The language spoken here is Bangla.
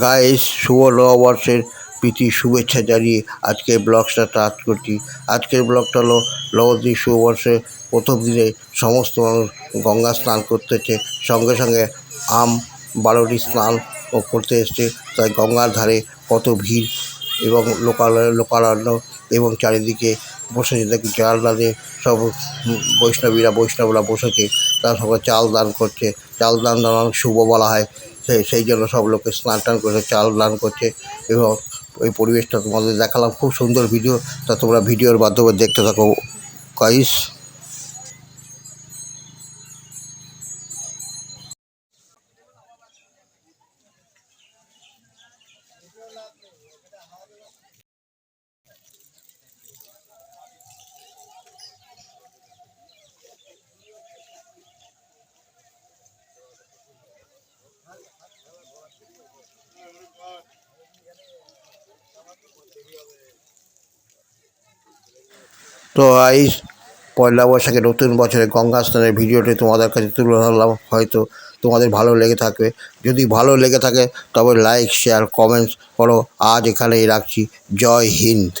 গাইস শুভ নববর্ষের প্রীতি, শুভেচ্ছা জানিয়ে আজকের ব্লগটা স্টার্ট করছি। আজকের ব্লগটা হলো নবদ্বীপ শুভবর্ষের প্রথম দিনে সমস্ত মানুষ গঙ্গা স্নান করতেছে। সঙ্গে সঙ্গে আম বারোটি স্নান ও করতে এসছে। তাই গঙ্গার ধারে কত ভিড় এবং লোকালয়, লোকারণ্য এবং চারিদিকে বসেছে দেখি চাল দানে সব বৈষ্ণবীরা, বৈষ্ণবরা বসেছে। তারা সবাই চাল দান করছে। চাল দান দান শুভ বলা হয়। সেই সেই জন্য সব লোকে স্নান টান করছে, চাল দান করছে এবং ওই পরিবেশটা তোমাদের দেখালাম। খুব সুন্দর ভিডিও। তা তোমরা ভিডিওর মাধ্যমে দেখতে থাকো। গাইস তো আইস পয়লা বৈশাখে নতুন বছরে গঙ্গা স্নানের ভিডিওটি তোমাদের কাছে তুলে ধরলাম। হয়তো তোমাদের ভালো লেগে থাকবে। যদি ভালো লেগে থাকে, তবে লাইক শেয়ার কমেন্টস করো। আজ এখানেই রাখছি। জয় হিন্দ।